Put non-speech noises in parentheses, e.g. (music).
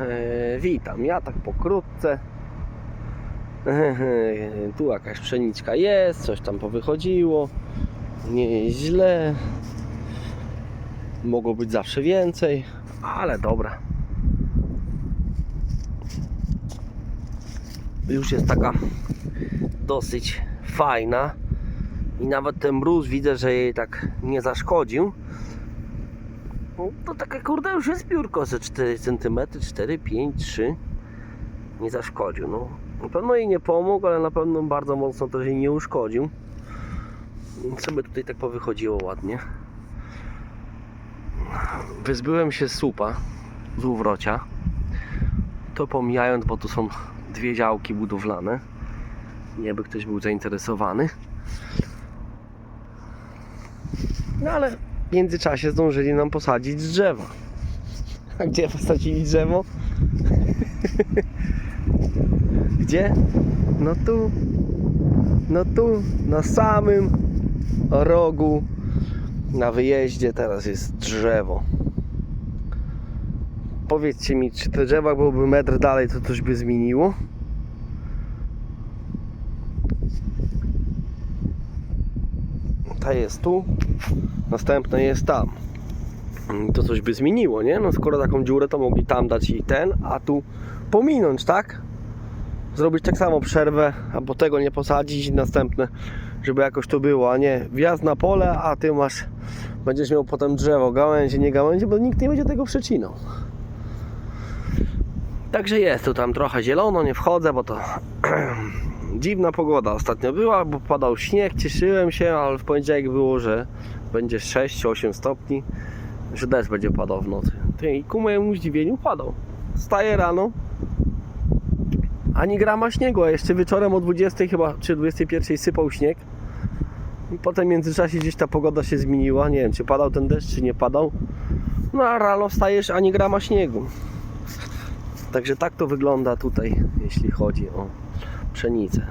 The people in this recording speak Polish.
E, witam, ja tak pokrótce. Tu jakaś pszeniczka jest, coś tam powychodziło. Nie jest źle. Mogło być zawsze więcej, ale dobra. Już jest taka dosyć fajna. I nawet ten mróz widzę, że jej tak nie zaszkodził. No, to takie kurde już jest biurko ze 4 cm, 4, 5, 3. Nie zaszkodził. No. Na pewno jej nie pomógł, ale na pewno bardzo mocno też jej nie uszkodził. Sobie tutaj tak powychodziło ładnie. Wyzbyłem się z słupa z uwrocia. To pomijając, bo tu są dwie działki budowlane. Nie by ktoś był zainteresowany. No ale w międzyczasie zdążyli nam posadzić drzewa. A gdzie posadzili drzewo? (laughs) Gdzie? No tu. No tu, na samym rogu, na wyjeździe teraz jest drzewo. Powiedzcie mi, czy te drzewa byłoby metr dalej, to coś by zmieniło? Jest tu, następna jest tam. Mm, To coś by zmieniło, nie? No skoro taką dziurę, to mogli tam dać i ten, a tu pominąć, tak? Zrobić tak samo przerwę, albo tego nie posadzić i następne, żeby jakoś to było, a nie wjazd na pole, a ty masz, będziesz miał potem drzewo, gałęzie, nie gałęzie, bo nikt nie będzie tego przecinał. Także jest tu tam trochę zielono, nie wchodzę, bo to (clears throat) dziwna pogoda ostatnio była, bo padał śnieg, cieszyłem się, ale w poniedziałek było, że będzie 6-8 stopni, że deszcz będzie padał w nocy. I ku mojemu zdziwieniu padał. Staję rano, ani grama śniegu, a jeszcze wieczorem o 20 chyba, czy 21 sypał śnieg. I potem w międzyczasie gdzieś ta pogoda się zmieniła, nie wiem czy padał ten deszcz, czy nie padał. No a rano wstajesz, ani grama śniegu. Także tak to wygląda tutaj, jeśli chodzi o 吃腻子。